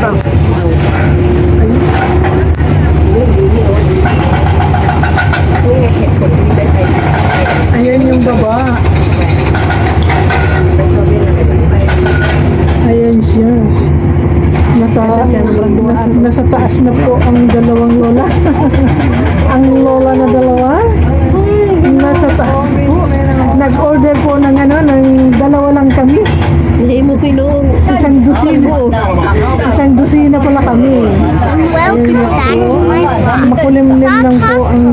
Ayan yung baba. Ayan siya. Nata, na, nasa taas na po ang dalawang lola. ang lola na dalawa. Nasa taas po. Nag-order po ng ano, ng dalawa lang kami. Hindi mo pinong Isang dusina. Isang dusina pala kami. Welcome back to my vlog. Makulimlim lang po ang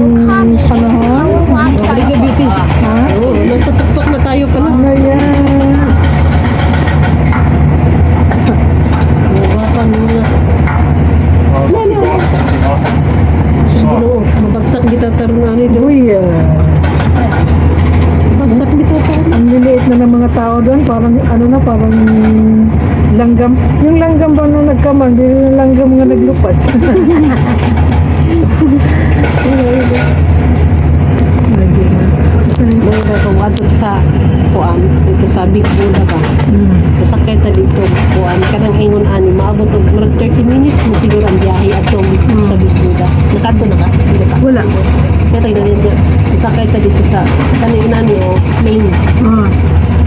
ba nung nagkamang, di yung nga naglupad. Lagi na. Na- Mga ato sa kuan, dito sa Big Buda ba? Hmm. Masakay ta dito, kuan, kanang ingon ani, maabot og murag 30 minutes mo siguro ang biyahe ato sa Big Buda. Nakato na ka? Wala. Kaya tayo na dito, masakay ta dito sa kanang inani o lane. Ah.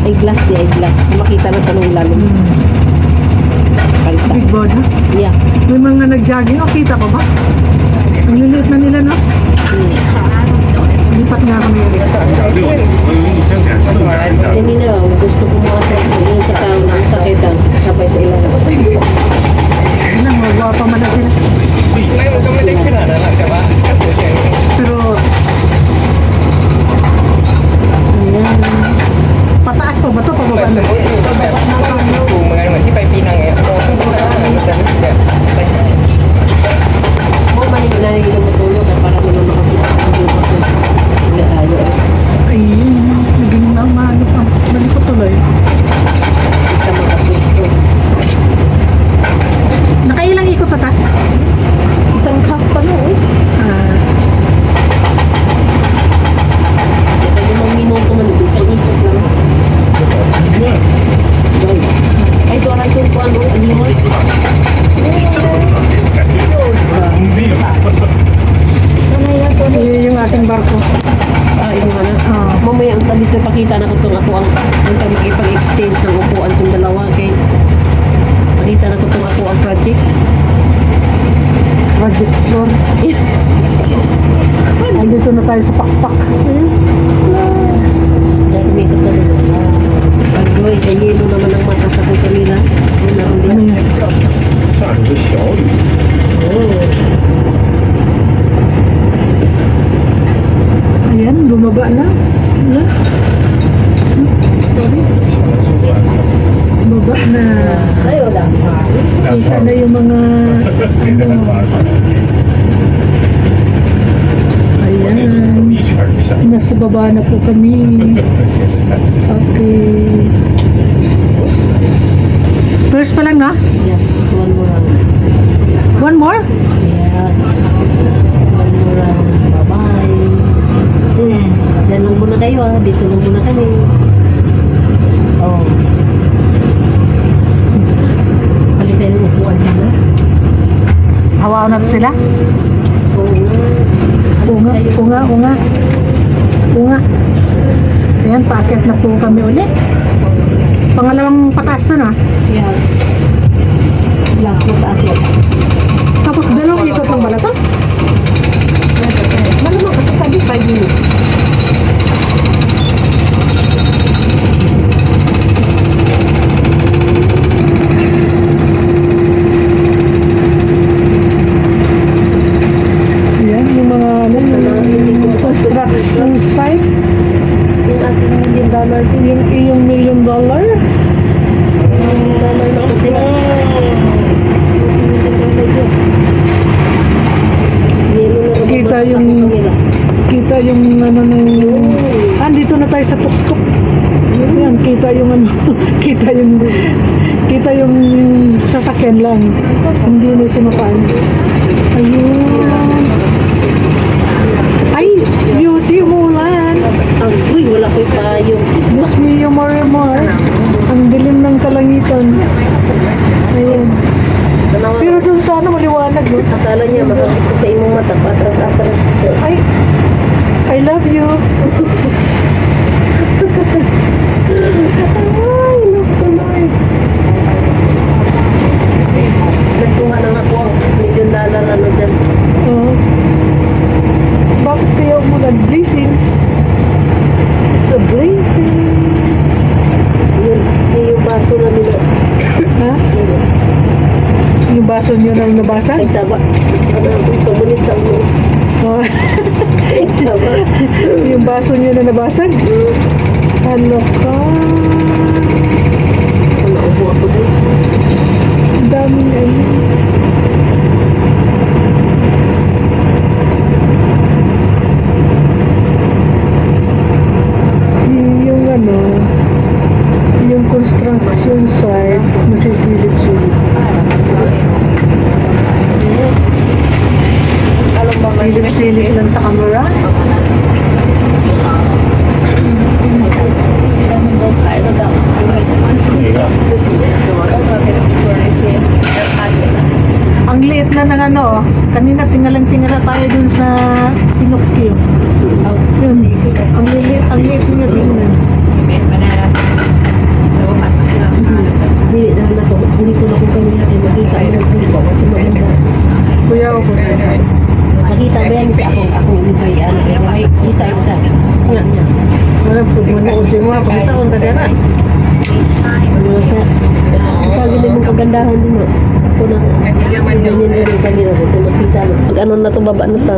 Ay glass di ay glass. Makita na tanong lalim. Hmm. No? Yeah. May mga nag-jogging, oh, kita pa ba? Ang liliit na nila, no? Lipat nga kami rin. Hindi na, gusto ko mga yun sa tao sakay daw, sabay sa ilalim. Ayun lang, mga pa man na sila. Pero, ayan. Pataas pa ba to? Pababa na? Mo man yung nanay na matulog at para naman makakita ang lupa ko. Wala tayo. Ayun, naging mamalo pa. Malikot tuloy. Kita makapusto. Nakailang ikot tata? Isang half pa no, eh. Ah, Kaya limang minuto man, isang ikot lang. Right. Ay, ito ang ito po ano, animals. ayun yung ating barko. Ah, yun nga na. Ah. Mamaya ang dito pakita na ko itong ako ang ang makipag-exchange ng upuan itong dalawa kay pakita na ko itong ako ang project. Project floor. Andito na tayo sa pakpak. Dami ko talaga. Pag-joy, na. Kita na yung mga ano. Ayan. Nasa baba na po kami. Okay. First pa lang na? Yes, one more round. One more? Yes. One more round. Bye-bye. Yan lang muna kayo ah. Dito lang muna kami. Oh. Balik tayo ng upuan sana. Hawaan natin sila? Unga, unga, unga. Unga. Ayan, paakyat na po kami ulit. Pangalawang pataas to na. Yes. Last mo taas mo. Tapos dalawang ikot lang pala to? Dollar. Yung, yung million dollar. Yung dollar na kapila. Kita yung- Kita yung ano ng... Andito na tayo sa tuktok. Ayan, kita yung ano, kita yung kita yung sasakyan lang. Hindi na sumakaan. Ayun. Ay, beauty mulan. Ang, uy, wala ko'y payo. Diyos mio, more and more. Ang dilim ng kalangitan. Ayun. Pero dun sana maliwanag, no? Akala niya makakita sa imong mata, patras-atras. Ay, I love you. Ay, naku, Lord. Nagkuha na nga ako ang dollar ano dyan. Oo. Bakit kaya umulan? Blessings. It's a blessings. Yun, yun yung baso na nila. Ha? Yung baso niyo na nabasag? Ay, taba. Ano, pamunit sa ulo. Oh. Ay, taba. yung baso niyo na nabasag? Hmm. Ano ka? Ano, upo ako doon. Ang daming ano. Y- Yung ano, yung construction site, nasisilip-silip. Silip-silip lang sa camera. Ang liit na ng ano, kanina tingalang-tingala tayo dun sa Pinocchio. Yun, ang liit, ang liit niya tingnan. Dili na na to. Dito na kung kami natin makita ang nagsipo kasi maganda. Kuya ako. Nakita ba yan sa akong akong enjoy ano kaya may kita yung sa Yan. Wala po, manood siya mga pagkitaon ka dyan ah. ano siya. Kaya din mong kagandahan din mo. Pag ano na to baba na to.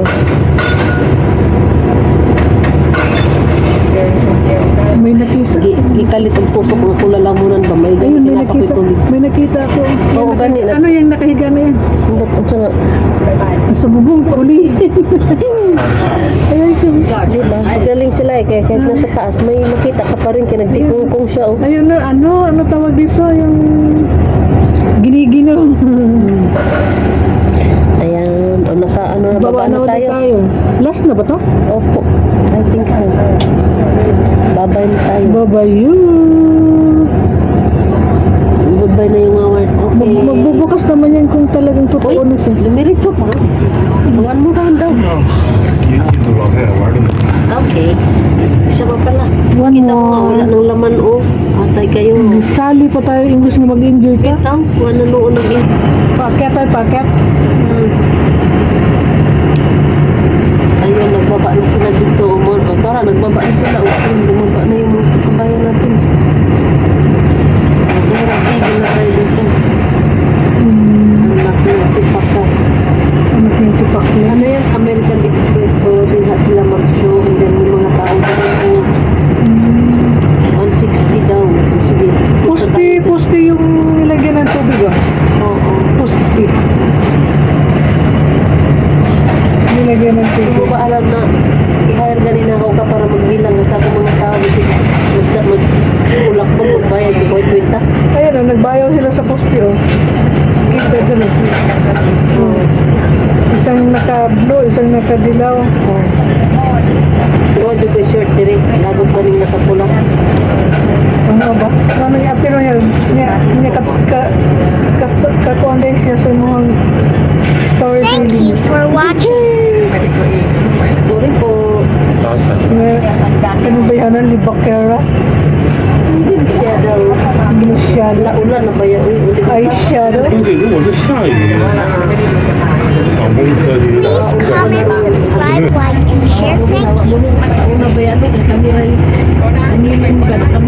May nakita. Gi- Gikalit ang tusok ng kulalamunan ba? May ganyan may kinapakoy nakita. tuloy. May nakita ako. Oo, ganyan. Ano yung nakahiga na yan? Sundot at saka. Sa bubong uli. Ayun siya. Diba? Magaling sila eh. Kaya kahit nasa taas, may makita ka pa rin. Kaya nagtikong siya. Oh. Ayun na, ano, ano tawag dito? Yung giniginaw. Ayan. O, nasa ano na Baba baba na tayo. tayo. Last na ba to? Opo. I think so. Babay na tayo. Baba yun. Goodbye na yung award. Okay. Mag- magbubukas naman yan kung talagang totoo na siya. lumiritso pa. One more round daw. Okay. Isa pa pala. One Kita mo nga, wala nang laman oh. Atay kayo. Sali pa tayo English na mag-enjoy ka. Kita, wala noon naging. Paket ay paket. Hmm. Ayun, nagbaba na sila dito. Umon. O, tara, nagbaba na sila. O, sa poste oh. Kita doon oh. Oh. Isang naka-blue, isang naka-dilaw. Oh. Pero di ko short dire, lagom pa rin nakapula. Ano ba? Ano niya? Pero yan, niya, niya ka, ka, ka, ka, ka siya sa mga storytelling. Thank you for watching. Sorry po. Ano ba yan? Libakera? Shadow. Shadow. Naulan na ba yan? Ay, shadow. Comment, subscribe, like, and share. Thank you.